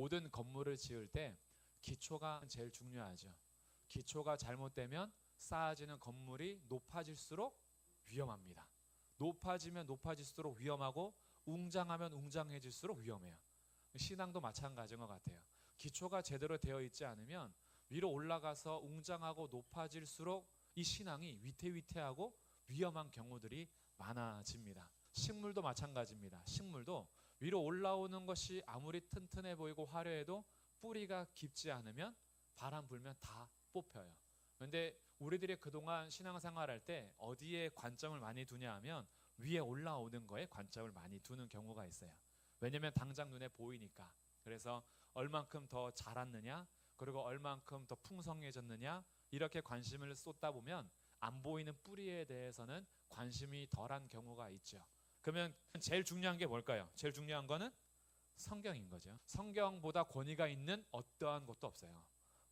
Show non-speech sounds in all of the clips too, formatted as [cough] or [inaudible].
모든 건물을 지을 때 기초가 제일 중요하죠. 기초가 잘못되면 쌓아지는 건물이 높아질수록 위험합니다. 높아지면 높아질수록 위험하고 웅장하면 웅장해질수록 위험해요. 신앙도 마찬가지인 것 같아요. 기초가 제대로 되어 있지 않으면 위로 올라가서 웅장하고 높아질수록 이 신앙이 위태위태하고 위험한 경우들이 많아집니다. 식물도 마찬가지입니다. 식물도 위로 올라오는 것이 아무리 튼튼해 보이고 화려해도 뿌리가 깊지 않으면 바람 불면 다 뽑혀요. 그런데 우리들이 그동안 신앙생활할 때 어디에 관점을 많이 두냐 하면 위에 올라오는 거에 관점을 많이 두는 경우가 있어요. 왜냐하면 당장 눈에 보이니까. 그래서 얼만큼 더 자랐느냐, 그리고 얼만큼 더 풍성해졌느냐 이렇게 관심을 쏟다 보면 안 보이는 뿌리에 대해서는 관심이 덜한 경우가 있죠. 그러면 제일 중요한 게 뭘까요? 제일 중요한 거는 성경인 거죠. 성경보다 권위가 있는 어떠한 것도 없어요.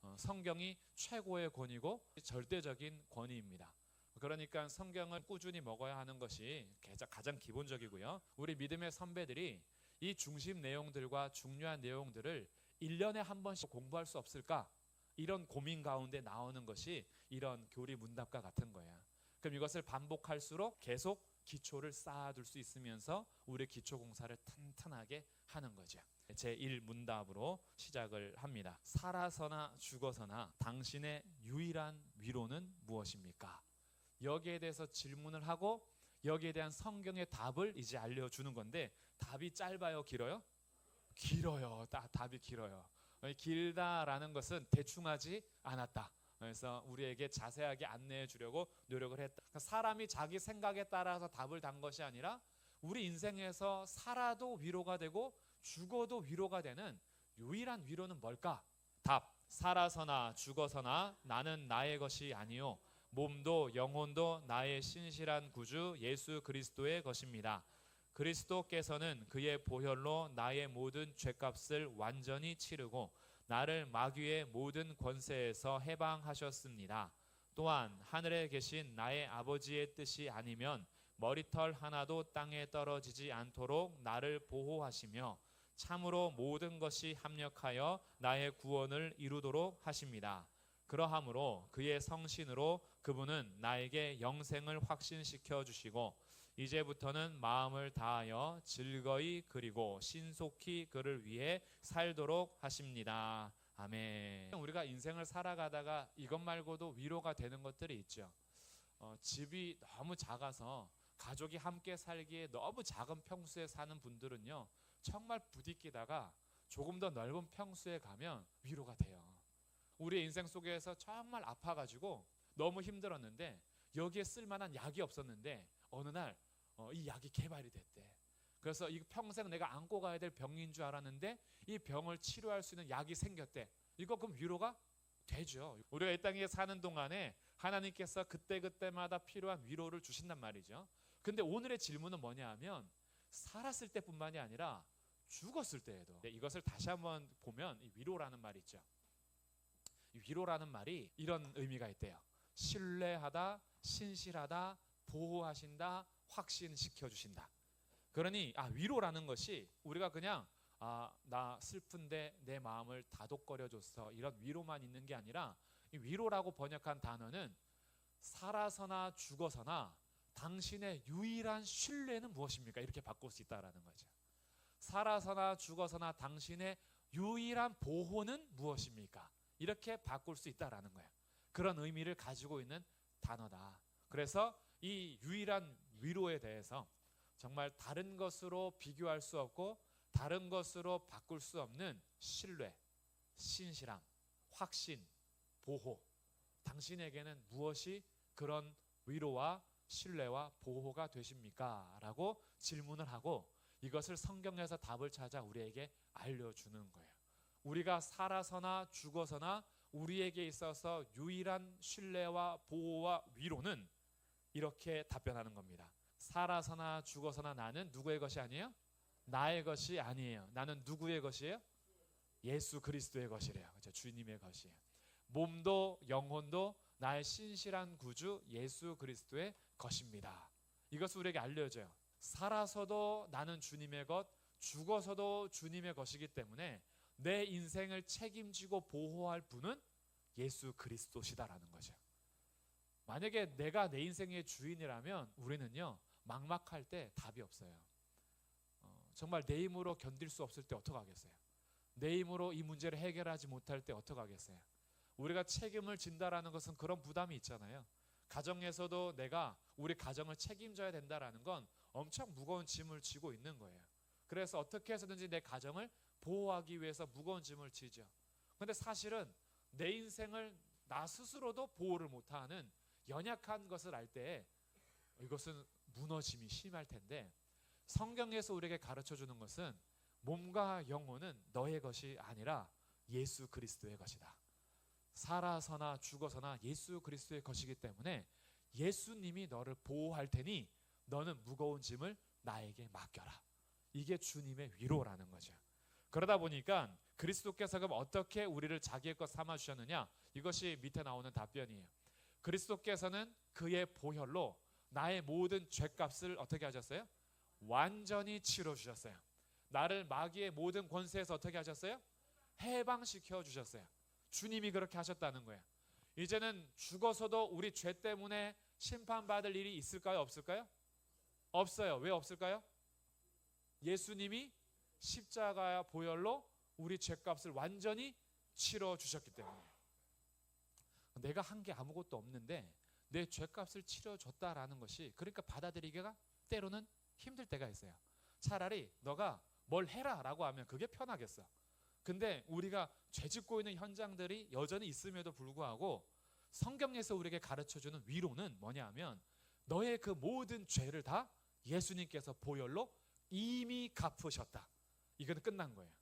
어, 성경이 최고의 권위고 절대적인 권위입니다. 그러니까 성경을 꾸준히 먹어야 하는 것이 가장 기본적이고요. 우리 믿음의 선배들이 이 중심 내용들과 중요한 내용들을 1년에 한 번씩 공부할 수 없을까? 이런 고민 가운데 나오는 것이 이런 교리 문답과 같은 거예요. 그럼 이것을 반복할수록 계속 기초를 쌓아둘 수 있으면서 우리 기초 공사를 튼튼하게 하는 거죠. 제 1 문답으로 시작을 합니다. 살아서나 죽어서나 당신의 유일한 위로는 무엇입니까? 여기에 대해서 질문을 하고 여기에 대한 성경의 답을 이제 알려주는 건데 답이 짧아요, 길어요? 길어요. 다, 답이 길어요. 길다라는 것은 대충하지 않았다. 그래서 우리에게 자세하게 안내해 주려고 노력을 했다. 그러니까 사람이 자기 생각에 따라서 답을 단 것이 아니라 우리 인생에서 살아도 위로가 되고 죽어도 위로가 되는 유일한 위로는 뭘까? 답. 살아서나 죽어서나 나는 나의 것이 아니요 몸도 영혼도 나의 신실한 구주 예수 그리스도의 것입니다. 그리스도께서는 그의 보혈로 나의 모든 죄값을 완전히 치르고 나를 마귀의 모든 권세에서 해방하셨습니다. 또한 하늘에 계신 나의 아버지의 뜻이 아니면 머리털 하나도 땅에 떨어지지 않도록 나를 보호하시며 참으로 모든 것이 합력하여 나의 구원을 이루도록 하십니다. 그러함으로 그의 성신으로 그분은 나에게 영생을 확신시켜 주시고 이제부터는 마음을 다하여 즐거이 그리고 신속히 그를 위해 살도록 하십니다. 아멘. 우리가 인생을 살아가다가 이것 말고도 위로가 되는 것들이 있죠. 어, 집이 너무 작아서 가족이 함께 살기에 너무 작은 평수에 사는 분들은요, 정말 부딪히다가 조금 더 넓은 평수에 가면 위로가 돼요. 우리의 인생 속에서 정말 아파가지고 너무 힘들었는데 여기에 쓸만한 약이 없었는데 어느 날 어, 이 약이 개발이 됐대. 그래서 이 평생 내가 안고 가야 될 병인 줄 알았는데 이 병을 치료할 수 있는 약이 생겼대. 이거 그럼 위로가 되죠. 우리가 이 땅에 사는 동안에 하나님께서 그때 그때마다 필요한 위로를 주신단 말이죠. 근데 오늘의 질문은 뭐냐 하면 살았을 때뿐만이 아니라 죽었을 때에도 네, 이것을 다시 한번 보면 위로라는 말이 있죠. 위로라는 말이 이런 의미가 있대요. 신뢰하다, 신실하다, 보호하신다, 확신시켜 주신다. 그러니 아 위로라는 것이 우리가 그냥 아 나 슬픈데 내 마음을 다독거려 줬어 이런 위로만 있는 게 아니라 이 위로라고 번역한 단어는 살아서나 죽어서나 당신의 유일한 신뢰는 무엇입니까? 이렇게 바꿀 수 있다라는 거죠. 살아서나 죽어서나 당신의 유일한 보호는 무엇입니까? 이렇게 바꿀 수 있다라는 거예요. 그런 의미를 가지고 있는 단어다. 그래서 이 유일한 위로에 대해서 정말 다른 것으로 비교할 수 없고 다른 것으로 바꿀 수 없는 신뢰, 신실함, 확신, 보호. 당신에게는 무엇이 그런 위로와 신뢰와 보호가 되십니까? 라고 질문을 하고 이것을 성경에서 답을 찾아 우리에게 알려주는 거예요. 우리가 살아서나 죽어서나 우리에게 있어서 유일한 신뢰와 보호와 위로는 이렇게 답변하는 겁니다. 살아서나 죽어서나 나는 누구의 것이 아니에요? 나의 것이 아니에요. 나는 누구의 것이에요? 예수 그리스도의 것이래요. 그렇죠? 주님의 것이에요. 몸도 영혼도 나의 신실한 구주 예수 그리스도의 것입니다. 이것을 우리에게 알려줘요. 살아서도 나는 주님의 것, 죽어서도 주님의 것이기 때문에 내 인생을 책임지고 보호할 분은 예수 그리스도시다라는 거죠. 만약에 내가 내 인생의 주인이라면 우리는요 막막할 때 답이 없어요. 어, 정말 내 힘으로 견딜 수 없을 때 어떡하겠어요? 내 힘으로 이 문제를 해결하지 못할 때 어떡하겠어요? 우리가 책임을 진다라는 것은 그런 부담이 있잖아요. 가정에서도 내가 우리 가정을 책임져야 된다라는 건 엄청 무거운 짐을 지고 있는 거예요. 그래서 어떻게 해서든지 내 가정을 보호하기 위해서 무거운 짐을 지죠. 근데 사실은 내 인생을 나 스스로도 보호를 못하는 연약한 것을 알때 이것은 무너짐이 심할 텐데 성경에서 우리에게 가르쳐 주는 것은 몸과 영혼은 너의 것이 아니라 예수 그리스도의 것이다. 살아서나 죽어서나 예수 그리스도의 것이기 때문에 예수님이 너를 보호할 테니 너는 무거운 짐을 나에게 맡겨라. 이게 주님의 위로라는 거죠. 그러다 보니까 그리스도께서 그럼 어떻게 우리를 자기의 것 삼아 주셨느냐? 이것이 밑에 나오는 답변이에요. 그리스도께서는 그의 보혈로 나의 모든 죄값을 어떻게 하셨어요? 완전히 치러 주셨어요. 나를 마귀의 모든 권세에서 어떻게 하셨어요? 해방시켜 주셨어요. 주님이 그렇게 하셨다는 거예요. 이제는 죽어서도 우리 죄 때문에 심판받을 일이 있을까요? 없을까요? 없어요. 왜 없을까요? 예수님이 십자가 보혈로 우리 죄값을 완전히 치러 주셨기 때문에 내가 한 게 아무것도 없는데 내 죄값을 치러 줬다라는 것이 그러니까 받아들이기가 때로는 힘들 때가 있어요. 차라리 너가 뭘 해라라고 하면 그게 편하겠어. 근데 우리가 죄 짓고 있는 현장들이 여전히 있음에도 불구하고 성경에서 우리에게 가르쳐 주는 위로는 뭐냐면 너의 그 모든 죄를 다 예수님께서 보혈로 이미 갚으셨다. 이건 끝난 거예요.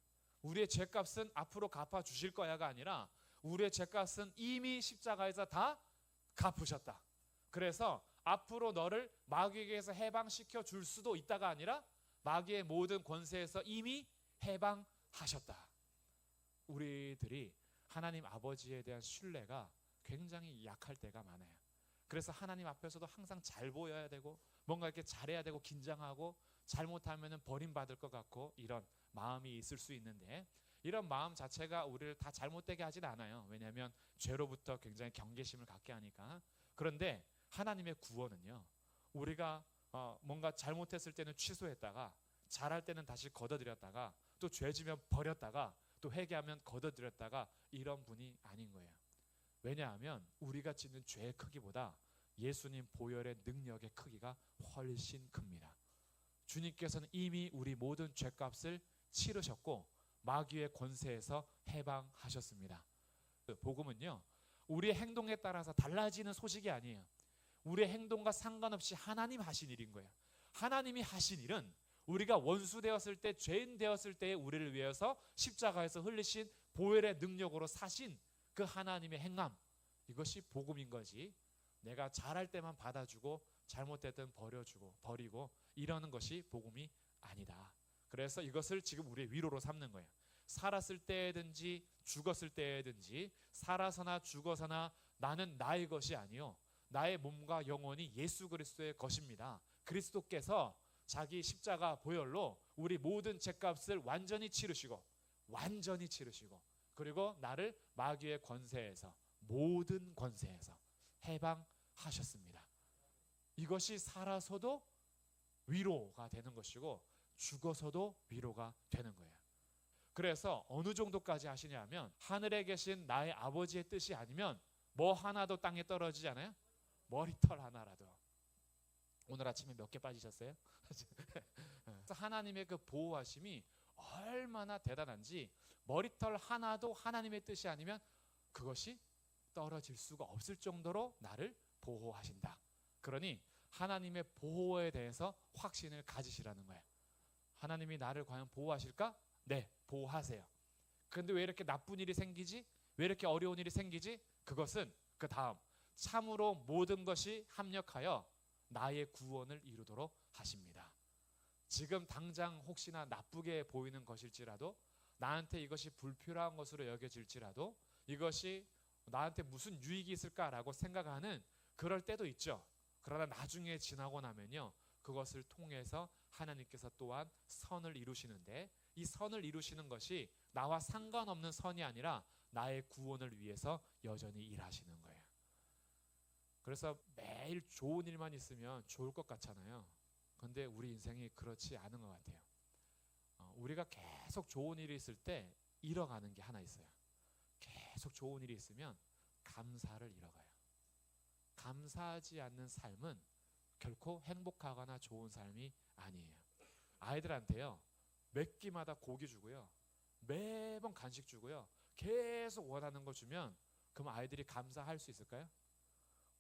우리의 죄값은 앞으로 갚아 주실 거야가 아니라 우리의 죄값은 이미 십자가에서 다 갚으셨다. 그래서 앞으로 너를 마귀에게서 해방시켜 줄 수도 있다가 아니라 마귀의 모든 권세에서 이미 해방하셨다. 우리들이 하나님 아버지에 대한 신뢰가 굉장히 약할 때가 많아요. 그래서 하나님 앞에서도 항상 잘 보여야 되고 뭔가 이렇게 잘해야 되고 긴장하고 잘못하면은 버림받을 것 같고 이런 마음이 있을 수 있는데 이런 마음 자체가 우리를 다 잘못되게 하진 않아요. 왜냐하면 죄로부터 굉장히 경계심을 갖게 하니까. 그런데 하나님의 구원은요. 우리가 어, 뭔가 잘못했을 때는 취소했다가 잘할 때는 다시 걷어들였다가 또 죄지면 버렸다가 또 회개하면 걷어들였다가 이런 분이 아닌 거예요. 왜냐하면 우리가 짓는 죄의 크기보다 예수님 보혈의 능력의 크기가 훨씬 큽니다. 주님께서는 이미 우리 모든 죄값을 치르셨고 마귀의 권세에서 해방하셨습니다. 그 복음은요. 우리의 행동에 따라서 달라지는 소식이 아니에요. 우리의 행동과 상관없이 하나님 하신 일인 거예요. 하나님이 하신 일은 우리가 원수 되었을 때 죄인 되었을 때 우리를 위해서 십자가에서 흘리신 보혈의 능력으로 사신 그 하나님의 행함 이것이 복음인 거지. 내가 잘할 때만 받아주고 잘못됐든 버려주고 버리고 이러는 것이 복음이 아니다. 그래서 이것을 지금 우리의 위로로 삼는 거예요. 살았을 때든지 죽었을 때든지 살아서나 죽어서나 나는 나의 것이 아니요 나의 몸과 영혼이 예수 그리스도의 것입니다. 그리스도께서 자기 십자가 보혈로 우리 모든 죄값을 완전히 치르시고 완전히 치르시고 그리고 나를 마귀의 권세에서 모든 권세에서 해방하셨습니다. 이것이 살아서도 위로가 되는 것이고 죽어서도 위로가 되는 거예요. 그래서 어느 정도까지 하시냐면 하늘에 계신 나의 아버지의 뜻이 아니면 뭐 하나도 땅에 떨어지지 않아요? 머리털 하나라도. 오늘 아침에 몇 개 빠지셨어요? [laughs] 하나님의 그 보호하심이 얼마나 대단한지 머리털 하나도 하나님의 뜻이 아니면 그것이 떨어질 수가 없을 정도로 나를 보호하신다. 그러니 하나님의 보호에 대해서 확신을 가지시라는 거예요. 하나님이 나를 과연 보호하실까? 네, 보호하세요. 그런데 왜 이렇게 나쁜 일이 생기지? 왜 이렇게 어려운 일이 생기지? 그것은 그 다음 참으로 모든 것이 합력하여 나의 구원을 이루도록 하십니다. 지금 당장 혹시나 나쁘게 보이는 것일지라도 나한테 이것이 불필요한 것으로 여겨질지라도 이것이 나한테 무슨 유익이 있을까라고 생각하는 그럴 때도 있죠. 그러나 나중에 지나고 나면요. 그것을 통해서 하나님께서 또한 선을 이루시는데 이 선을 이루시는 것이 나와 상관없는 선이 아니라 나의 구원을 위해서 여전히 일하시는 거예요. 그래서 매일 좋은 일만 있으면 좋을 것 같잖아요. 근데 우리 인생이 그렇지 않은 것 같아요. 어, 우리가 계속 좋은 일이 있을 때 잃어가는 게 하나 있어요. 계속 좋은 일이 있으면 감사를 잃어가요. 감사하지 않는 삶은 결코 행복하거나 좋은 삶이 아니에요. 아이들한테요. 몇 끼마다 고기 주고요. 매번 간식 주고요. 계속 원하는 거 주면 그럼 아이들이 감사할 수 있을까요?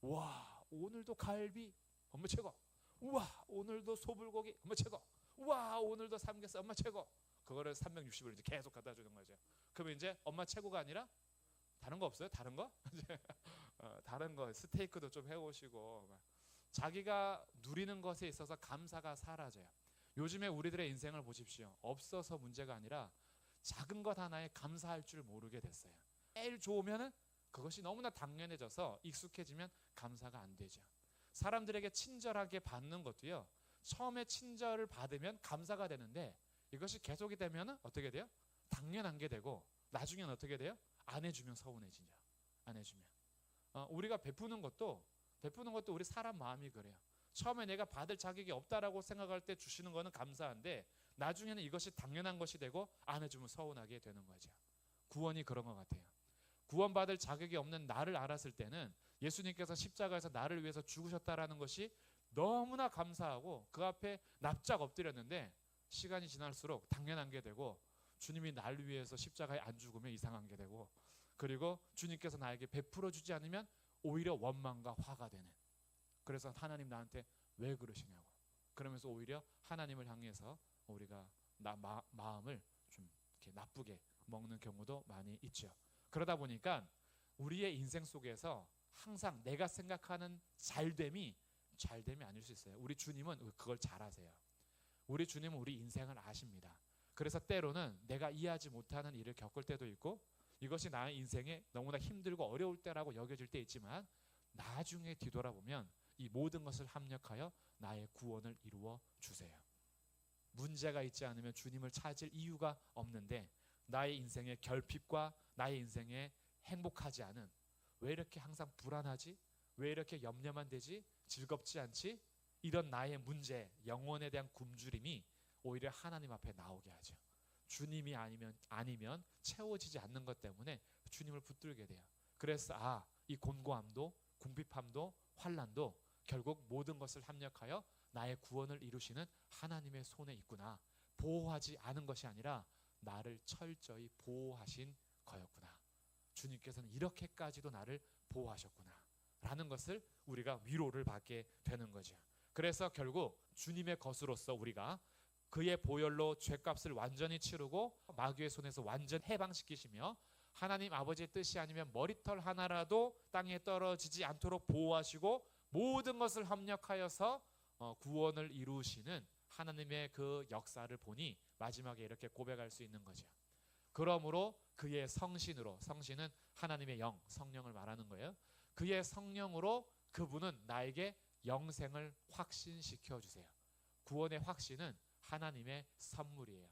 와, 오늘도 갈비 엄마 최고. 우와, 오늘도 소불고기 엄마 최고. 우와, 오늘도 삼겹살 엄마 최고. 그거를 360을 이제 계속 갖다 주는 거죠. 그러면 이제 엄마 최고가 아니라 다른 거 없어요? 다른 거? [laughs] 어, 다른 거 스테이크도 좀 해오시고 막. 자기가 누리는 것에 있어서 감사가 사라져요. 요즘에 우리들의 인생을 보십시오. 없어서 문제가 아니라 작은 것 하나에 감사할 줄 모르게 됐어요. 매일 좋으면은 그것이 너무나 당연해져서 익숙해지면 감사가 안 되죠. 사람들에게 친절하게 받는 것도요. 처음에 친절을 받으면 감사가 되는데 이것이 계속이 되면은 어떻게 돼요? 당연한 게 되고 나중엔 어떻게 돼요? 안 해주면 서운해지죠. 안 해주면 어, 우리가 베푸는 것도 베푸는 것도 우리 사람 마음이 그래요. 처음에 내가 받을 자격이 없다라고 생각할 때 주시는 거는 감사한데 나중에는 이것이 당연한 것이 되고 안 해주면 서운하게 되는 거죠. 구원이 그런 것 같아요. 구원받을 자격이 없는 나를 알았을 때는 예수님께서 십자가에서 나를 위해서 죽으셨다라는 것이 너무나 감사하고 그 앞에 납작 엎드렸는데 시간이 지날수록 당연한 게 되고 주님이 날 위해서 십자가에 안 죽으면 이상한 게 되고 그리고 주님께서 나에게 베풀어 주지 않으면 오히려 원망과 화가 되는 그래서 하나님 나한테 왜 그러시냐고 그러면서 오히려 하나님을 향해서 우리가 나 마, 마음을 좀 이렇게 나쁘게 먹는 경우도 많이 있죠. 그러다 보니까 우리의 인생 속에서 항상 내가 생각하는 잘됨이 잘됨이 아닐 수 있어요. 우리 주님은 그걸 잘 아세요. 우리 주님은 우리 인생을 아십니다. 그래서 때로는 내가 이해하지 못하는 일을 겪을 때도 있고 이것이 나의 인생에 너무나 힘들고 어려울 때라고 여겨질 때 있지만 나중에 뒤돌아보면 이 모든 것을 합력하여 나의 구원을 이루어 주세요. 문제가 있지 않으면 주님을 찾을 이유가 없는데 나의 인생의 결핍과 나의 인생에 행복하지 않은 왜 이렇게 항상 불안하지? 왜 이렇게 염려만 되지? 즐겁지 않지? 이런 나의 문제, 영혼에 대한 굶주림이 오히려 하나님 앞에 나오게 하죠. 주님이 아니면 아니면 채워지지 않는 것 때문에 주님을 붙들게 돼요. 그래서 아, 이 곤고함도 궁핍함도 환란도 결국 모든 것을 합력하여 나의 구원을 이루시는 하나님의 손에 있구나. 보호하지 않은 것이 아니라 나를 철저히 보호하신 거였구나. 주님께서는 이렇게까지도 나를 보호하셨구나. 라는 것을 우리가 위로를 받게 되는 거죠. 그래서 결국 주님의 것으로서 우리가 그의 보혈로 죄값을 완전히 치르고 마귀의 손에서 완전 해방시키시며 하나님 아버지의 뜻이 아니면 머리털 하나라도 땅에 떨어지지 않도록 보호하시고 모든 것을 합력하여서 어, 구원을 이루시는 하나님의 그 역사를 보니 마지막에 이렇게 고백할 수 있는 거죠. 그러므로 그의 성신으로 성신은 하나님의 영 성령을 말하는 거예요. 그의 성령으로 그분은 나에게 영생을 확신시켜 주세요. 구원의 확신은 하나님의 선물이에요.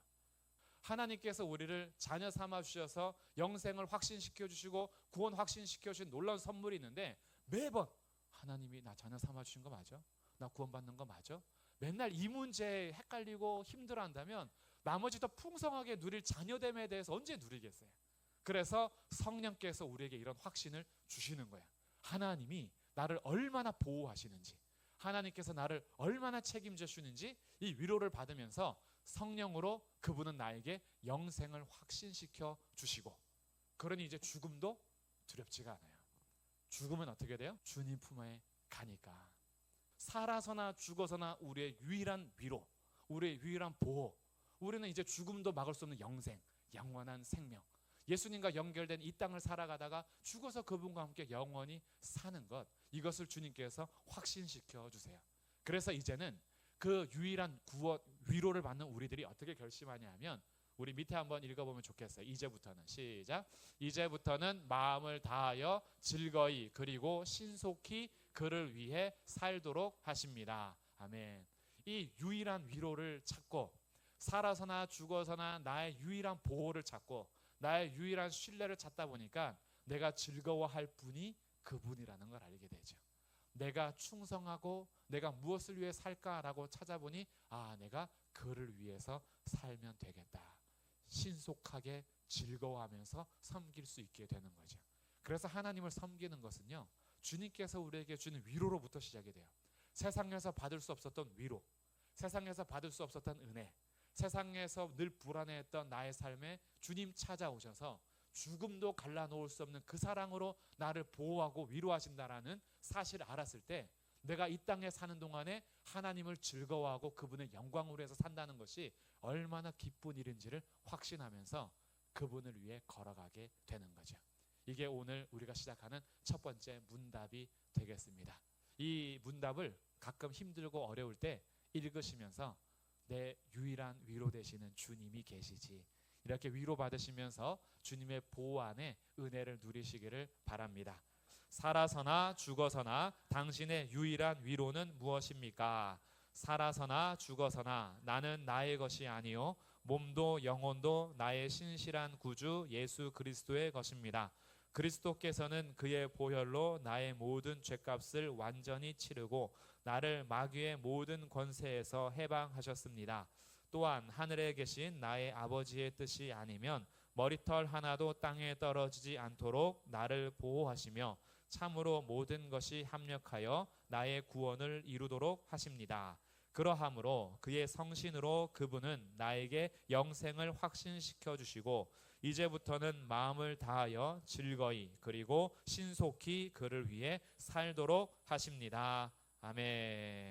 하나님께서 우리를 자녀 삼아 주셔서 영생을 확신시켜 주시고 구원 확신시켜 주신 놀라운 선물이 있는데 매번 하나님이 나 자녀 삼아 주신 거 맞아? 나 구원받는 거 맞아? 맨날 이 문제에 헷갈리고 힘들어한다면 나머지 더 풍성하게 누릴 자녀됨에 대해서 언제 누리겠어요? 그래서 성령께서 우리에게 이런 확신을 주시는 거야. 하나님이 나를 얼마나 보호하시는지, 하나님께서 나를 얼마나 책임져 주는지 이 위로를 받으면서 성령으로 그분은 나에게 영생을 확신시켜 주시고, 그러니 이제 죽음도 두렵지가 않아요. 죽음은 어떻게 돼요? 주님 품에 가니까. 살아서나 죽어서나 우리의 유일한 위로, 우리의 유일한 보호. 우리는 이제 죽음도 막을 수 없는 영생, 영원한 생명. 예수님과 연결된 이 땅을 살아가다가 죽어서 그분과 함께 영원히 사는 것. 이것을 주님께서 확신시켜 주세요. 그래서 이제는 그 유일한 구원 위로를 받는 우리들이 어떻게 결심하냐 하면 우리 밑에 한번 읽어보면 좋겠어요. 이제부터는 시작. 이제부터는 마음을 다하여 즐거이 그리고 신속히 그를 위해 살도록 하십니다. 아멘. 이 유일한 위로를 찾고 살아서나 죽어서나 나의 유일한 보호를 찾고 나의 유일한 신뢰를 찾다 보니까 내가 즐거워할 분이 그분이라는 걸 알게 되죠. 내가 충성하고 내가 무엇을 위해 살까라고 찾아보니 아 내가 그를 위해서 살면 되겠다. 신속하게 즐거워하면서 섬길 수 있게 되는 거죠. 그래서 하나님을 섬기는 것은요. 주님께서 우리에게 주는 위로로부터 시작이 돼요. 세상에서 받을 수 없었던 위로, 세상에서 받을 수 없었던 은혜, 세상에서 늘 불안해했던 나의 삶에 주님 찾아오셔서 죽음도 갈라놓을 수 없는 그 사랑으로 나를 보호하고 위로하신다라는 사실을 알았을 때 내가 이 땅에 사는 동안에 하나님을 즐거워하고 그분의 영광으로 해서 산다는 것이 얼마나 기쁜 일인지를 확신하면서 그분을 위해 걸어가게 되는 거죠. 이게 오늘 우리가 시작하는 첫 번째 문답이 되겠습니다. 이 문답을 가끔 힘들고 어려울 때 읽으시면서 내 유일한 위로 되시는 주님이 계시지. 이렇게 위로 받으시면서 주님의 보호 안에 은혜를 누리시기를 바랍니다. 살아서나 죽어서나 당신의 유일한 위로는 무엇입니까? 살아서나 죽어서나 나는 나의 것이 아니요 몸도 영혼도 나의 신실한 구주 예수 그리스도의 것입니다. 그리스도께서는 그의 보혈로 나의 모든 죄값을 완전히 치르고 나를 마귀의 모든 권세에서 해방하셨습니다. 또한 하늘에 계신 나의 아버지의 뜻이 아니면 머리털 하나도 땅에 떨어지지 않도록 나를 보호하시며 참으로 모든 것이 합력하여 나의 구원을 이루도록 하십니다. 그러함으로 그의 성신으로 그분은 나에게 영생을 확신시켜 주시고 이제부터는 마음을 다하여 즐거이 그리고 신속히 그를 위해 살도록 하십니다. 아멘.